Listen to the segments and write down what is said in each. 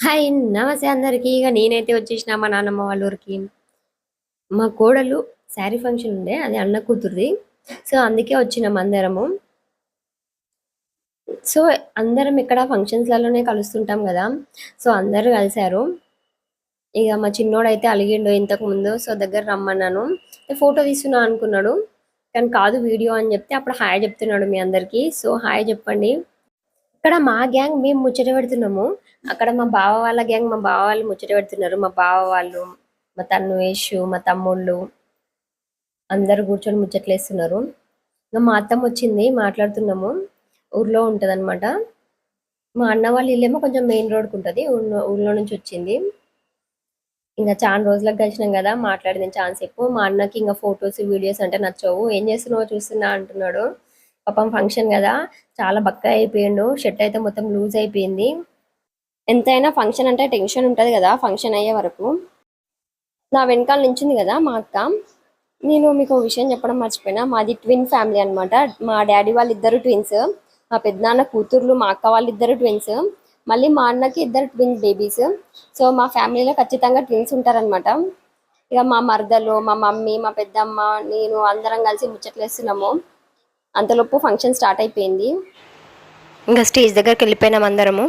Hi నమస్తే అందరికి. ఇక నేనైతే వచ్చేసిన మా నాన్నమ్మ వాళ్ళ ఊరికి. మా కోడలు శారీ ఫంక్షన్ ఉండే అది అన్న కూతురుది. సో అందుకే వచ్చినాం అందరము. సో అందరం ఇక్కడ ఫంక్షన్స్లలోనే కలుస్తుంటాం కదా. సో అందరూ కలిశారు. ఇక మా చిన్నోడు అయితే అలిగిండు ఇంతకు ముందు సో దగ్గర రమ్మన్నాను. ఫోటో తీస్తున్నా అనుకున్నాడు. కానీ కాదు వీడియో అని చెప్తే అప్పుడు హాయ్ చెప్తున్నాడు మీ అందరికి. సో హాయ్ చెప్పండి. ఇక్కడ మా గ్యాంగ్ మేము ముచ్చట పెడుతున్నాము. అక్కడ మా బావ వాళ్ళ గ్యాంగ్ మా బావ వాళ్ళు ముచ్చట పెడుతున్నారు. మా బావ వాళ్ళు మా తన్వేషు మా తమ్ముళ్ళు అందరు కూర్చొని ముచ్చట్లేస్తున్నారు ఇంకా మా అత్తమ్మ వచ్చింది మాట్లాడుతున్నాము. ఊర్లో ఉంటుంది అనమాట మా అన్న వాళ్ళ ఇల్లేమో కొంచెం మెయిన్ రోడ్కి ఉంటుంది. ఊళ్ళో ఊళ్ళో నుంచి వచ్చింది. ఇంకా చాలా రోజులకు కలిసినాం కదా మాట్లాడిన చాలాసేపు మా అన్నకి ఇంకా ఫొటోస్ వీడియోస్ అంటే నచ్చవు. ఏం చేస్తున్నావో చూస్తున్నా అంటున్నాడు. పాపం ఫంక్షన్ కదా చాలా బక్క అయిపోయిండు షర్ట్ అయితే మొత్తం లూజ్ అయిపోయింది. ఎంతైనా ఫంక్షన్ అంటే టెన్షన్ ఉంటుంది కదా ఫంక్షన్ అయ్యే వరకు. నా వెనకాల నించింది కదా మా అక్క. నేను మీకు విషయం చెప్పడం మర్చిపోయినా మాది ట్విన్ ఫ్యామిలీ అన్నమాట. మా డాడీ వాళ్ళిద్దరు ట్విన్స్ మా పెద్దనాన్న కూతుర్లు మా అక్క వాళ్ళిద్దరు ట్విన్స్. మళ్ళీ మా అన్నకి ఇద్దరు ట్విన్ బేబీస్. సో మా ఫ్యామిలీలో ఖచ్చితంగా ట్విన్స్ ఉంటారనమాట ఇక మా మరదలు మా మమ్మీ మా పెద్దమ్మ నేను అందరం కలిసి ముచ్చట్లేస్తున్నాము అంతలోపు ఫంక్షన్ స్టార్ట్ అయిపోయింది. ఇంకా స్టేజ్ దగ్గరికి వెళ్ళిపోయినాం అందరము.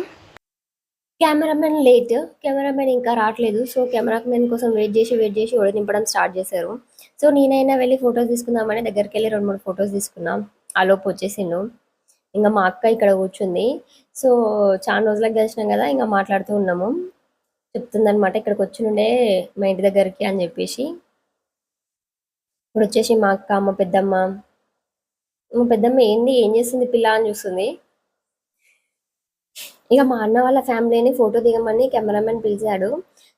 కెమెరామెన్ లేట్ కెమెరామెన్ ఇంకా రావట్లేదు. సో కెమెరామెన్ కోసం వెయిట్ చేసి వెయిట్ చేసి ఒడి నింపడం స్టార్ట్ చేశారు. సో నేనైనా వెళ్ళి ఫొటోస్ తీసుకుందామని దగ్గరికి వెళ్ళి రెండు మూడు ఫొటోస్ తీసుకున్నాం. ఆ లోపు వచ్చేసిండు. ఇంకా మా అక్క ఇక్కడ కూర్చుంది. సో చాలా రోజులకు కలిసినాం కదా ఇంకా మాట్లాడుతూ ఉన్నాము. చెప్తుందనమాట ఇక్కడికి వచ్చి నుండే మా ఇంటి దగ్గరికి అని చెప్పేసి. ఇప్పుడు వచ్చేసి మా అక్క మా పెద్దమ్మ మా పెద్దమ్మ ఏంది? ఏం చేస్తుంది పిల్ల? అని చూస్తుంది. ఇక మా అన్న వాళ్ళ ఫ్యామిలీని ఫోటో దిగమని కెమెరామెన్ పిలిచాడు.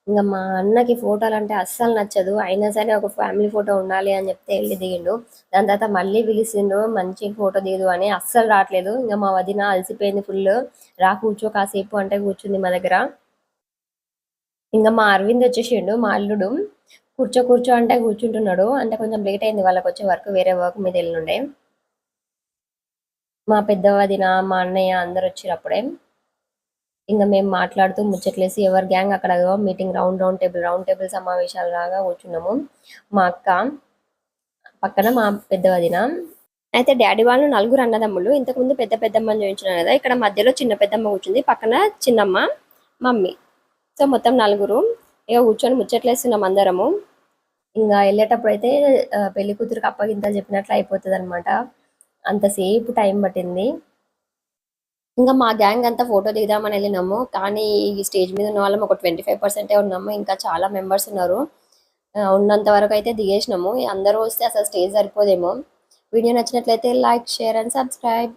ఇంకా మా అన్నకి ఫోటోలు అంటే అస్సలు నచ్చదు. అయినా సరే ఒక ఫ్యామిలీ ఫోటో ఉండాలి అని చెప్తే వెళ్ళి దిగిండు. దాని తర్వాత మళ్ళీ పిలిచిండు మంచి ఫోటో దిగదు అని. అస్సలు రావట్లేదు. ఇంకా మా వదిన అలసిపోయింది ఫుల్. రా కూర్చో కాసేపు అంటే కూర్చుంది మా దగ్గర. ఇంకా మా అరవింద్ వచ్చేసిండు మా అల్లుడు. కూర్చో కూర్చో అంటే కూర్చుంటున్నాడు. అంటే కొంచెం లేట్ అయింది వాళ్ళకి వచ్చే వర్క్. వేరే వర్క్ మీద వెళ్ళిండే. మా పెద్ద వదిన మా అన్నయ్య అందరు వచ్చినప్పుడే ఇంకా మేము మాట్లాడుతూ ముచ్చట్లేసి ఎవరి గ్యాంగ్ అక్కడ meeting round round table round table సమావేశాలు లాగా కూర్చున్నాము. మా అక్క పక్కన మా పెద్ద వదిన అయితే డాడీ వాళ్ళు నలుగురు అన్నదమ్ములు ఇంతకుముందు పెద్ద పెద్దమ్మని చూపించినారు కదా ఇక్కడ మధ్యలో చిన్న పెద్దమ్మ కూర్చుంది పక్కన చిన్నమ్మ మమ్మీ. సో మొత్తం నలుగురు ఇక కూర్చొని ముచ్చట్లేస్తున్నాం అందరము. ఇంకా వెళ్ళేటప్పుడు అయితే పెళ్ళి కూతురికి అప్పగింతలు చెప్పినట్లు అయిపోతుంది అనమాట అంతసేపు టైం పట్టింది. ఇంకా మా గ్యాంగ్ అంతా ఫోటో దిగుదామని వెళ్ళినాము. కానీ ఈ స్టేజ్ మీద ఉన్న వాళ్ళం ఒక ట్వంటీ ఫైవ్ పర్సెంటే ఉన్నాము. ఇంకా చాలా మెంబర్స్ ఉన్నారు. ఉన్నంత వరకు అయితే దిగేసినాము. అందరూ వస్తే అసలు స్టేజ్ సరిపోదేమో. వీడియో నచ్చినట్లయితే లైక్ షేర్ అండ్ సబ్స్క్రైబ్.